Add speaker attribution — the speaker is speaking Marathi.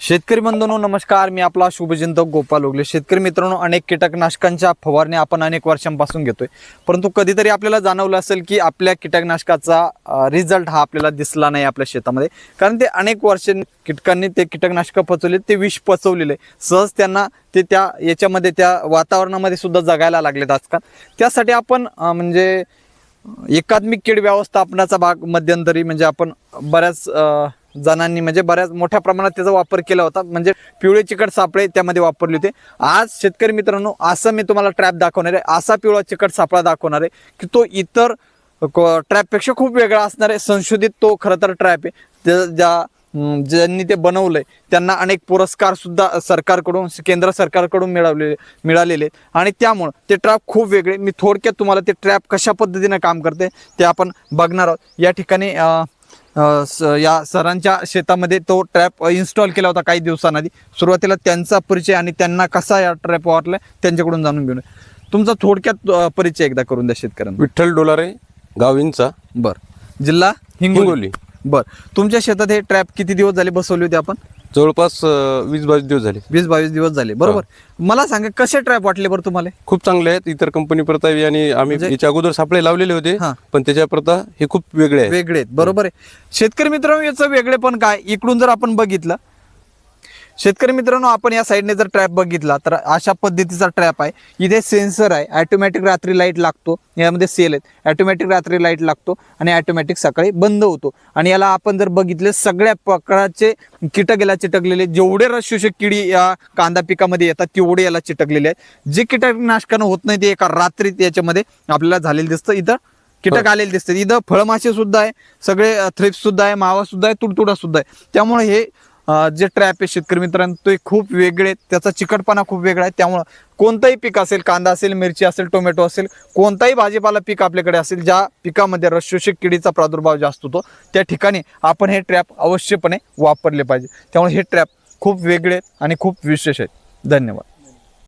Speaker 1: शेतकरी बंधूंनो नमस्कार. मी आपला शुभचिंतक गोपाल ओगले शेतकरी मित्रांनो अनेक कीटकनाशकांच्या फवारणी आपण अनेक वर्षांपासून घेतोय. परंतु कधीतरी आपल्याला जाणवलं असेल की आपल्या कीटकनाशकाचा रिझल्ट हा आपल्याला दिसला नाही आपल्या शेतामध्ये. कारण ते अनेक वर्ष कीटकांनी ते कीटकनाशकं पचवले ते विष पचवलेले. सहज त्यांना ते त्या याच्यामध्ये त्या वातावरणामध्ये सुद्धा जगायला लागलेत आजकाल. त्यासाठी आपण म्हणजे एकात्मिक कीड व्यवस्थापनाचा भाग मध्यंतरी म्हणजे आपण बऱ्याच जणांनी म्हणजे बऱ्याच मोठ्या प्रमाणात त्याचा वापर केला होता. म्हणजे पिवळे चिकट सापळे त्यामध्ये वापरले होते. आज शेतकरी मित्रांनो असं मी तुम्हाला ट्रॅप दाखवणार आहे. असा पिवळा चिकट सापळा दाखवणार आहे की तो इतर ट्रॅपपेक्षा खूप वेगळा असणार आहे. संशोधित तो खरं तर ट्रॅप आहे. त्या- ज्या ज्यांनी ते बनवलंय त्यांना अनेक पुरस्कार सुद्धा सरकारकडून केंद्र सरकारकडून मिळवलेले मिळालेले आणि त्यामुळं ते ट्रॅप खूप वेगळे. मी थोडक्यात तुम्हाला ते ट्रॅप कशा पद्धतीने काम करते ते आपण बघणार आहोत. या ठिकाणी या सरांच्या शेतामध्ये तो ट्रॅप इन्स्टॉल केला होता काही दिवसांआधी. सुरुवातीला त्यांचा परिचय आणि त्यांना कसा या ट्रॅप वापरला त्यांच्याकडून जाणून घेऊन. तुमचा थोडक्यात परिचय एकदा करून द्या शेतकऱ्यांना.
Speaker 2: विठ्ठल डोलारे गाव इंचा
Speaker 1: बर. जिल्हा हिंगोली.
Speaker 2: हिंगोली.
Speaker 1: बर. तुमच्या शेतात हे ट्रॅप किती दिवस झाले बसवले होते आपण?
Speaker 2: जवळपास वीस बावीस दिवस झाले.
Speaker 1: वीस बावीस दिवस झाले. बरोबर. मला सांगा कसे ट्रॅप वाटले बरं तुम्हाला?
Speaker 2: खूप चांगले आहेत. इतर कंपनी प्रता आणि आम्ही याच्या अगोदर सापळे लावलेले होते
Speaker 1: हा.
Speaker 2: पण त्याच्या प्रता हे खूप वेगळे आहेत.
Speaker 1: वेगळे आहेत. बरोबर आहे. शेतकरी मित्रांनो याचं वेगळे पण काय? इकडून जर आपण बघितलं शेतकरी मित्रांनो आपण या साईडने जर ट्रॅप बघितला तर अशा पद्धतीचा ट्रॅप आहे. इथे सेन्सर आहे. ऑटोमॅटिक रात्री लाइट लागतो. यामध्ये सेल आहेत. ऑटोमॅटिक रात्री लाइट लागतो आणि ऑटोमॅटिक सकाळी बंद होतो. आणि याला आपण जर बघितले सगळ्या प्रकारचे कीटक याला चिटकलेले जेवढे रसशोषक किडी या कांदा पिकामध्ये येतात तेवढे याला चिटकलेले आहेत. जे कीटकनाशकानं होत नाही ते एका रात्रीत याच्यामध्ये आपल्याला झालेलं दिसतं. इथं कीटक आलेले दिसतात. इथं फळमासे सुद्धा आहे. सगळे थ्रिप्स सुद्धा आहे मावा सुद्धा आहे तुडतुडा सुद्धा आहे. त्यामुळे हे जे ट्रॅप आहे शेतकरी मित्रांनो ते खूप वेगळे त्याचा चिकटपणा खूप वेगळा आहे. त्यामुळं कोणतंही पीक असेल कांदा असेल मिरची असेल टोमॅटो असेल कोणताही भाजीपाला पीक आपल्याकडे असेल ज्या पिकामध्ये रसशोषक किडीचा प्रादुर्भाव जास्त होतो त्या ठिकाणी आपण हे ट्रॅप अवश्यपणे वापरले पाहिजे. त्यामुळे हे ट्रॅप खूप वेगळे आणि खूप विशेष आहेत. धन्यवाद.